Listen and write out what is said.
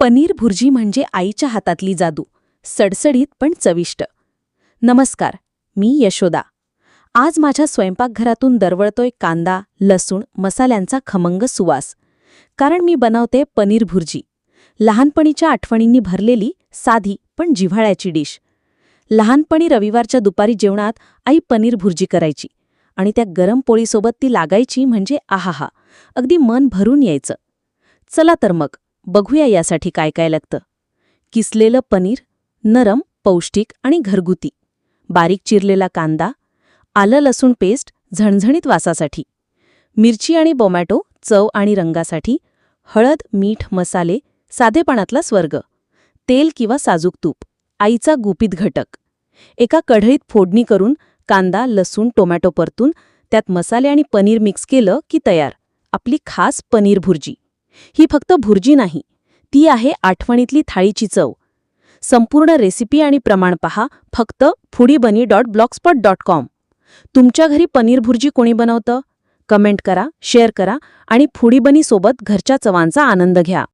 पनीर भुर्जी म्हणजे आईच्या हातातली जादू सडसडीत पण चविष्ट. नमस्कार मी यशोदा. आज माझ्या स्वयंपाकघरातून दरवळतोय कांदा लसूण मसाल्यांचा खमंग सुवास. कारण मी बनवते पनीर भुर्जी. लहानपणीच्या आठवणींनी भरलेली साधी पण जिव्हाळ्याची डिश. लहानपणी रविवारच्या दुपारी जेवणात आई पनीर भुर्जी करायची आणि त्या गरम पोळीसोबत ती लागायची म्हणजे आहाहा अगदी मन भरून यायचं. चला तर मग बघूया यासाठी काय काय लागतं. किसलेलं पनीर नरम पौष्टिक आणि घरगुती. बारीक चिरलेला कांदा आलं लसूण पेस्ट झणझणीत वासासाठी. मिरची आणि बोमॅटो चव आणि रंगासाठी हळद मीठ मसाले साधेपणातला स्वर्ग. तेल किंवा साजूक तूप. आईचा गुपित घटक. एका कढईत फोडणी करून कांदा लसूण टोमॅटो परतून त्यात मसाले आणि पनीर मिक्स केलं की तयार. आपली खास पनीर भुर्जी. ही फक्त भुर्जी नाही ती आहे आठवणीतली थाळीची चव. संपूर्ण रेसिपी आणि प्रमाण पहा फक्त foodie bunny dot blogspot dot com. तुमच्या घरी पनीर भुर्जी कोणी बनवतं? कमेंट करा शेअर करा आणि फुडीबनी सोबत घरच्या चवांचा आनंद घ्या.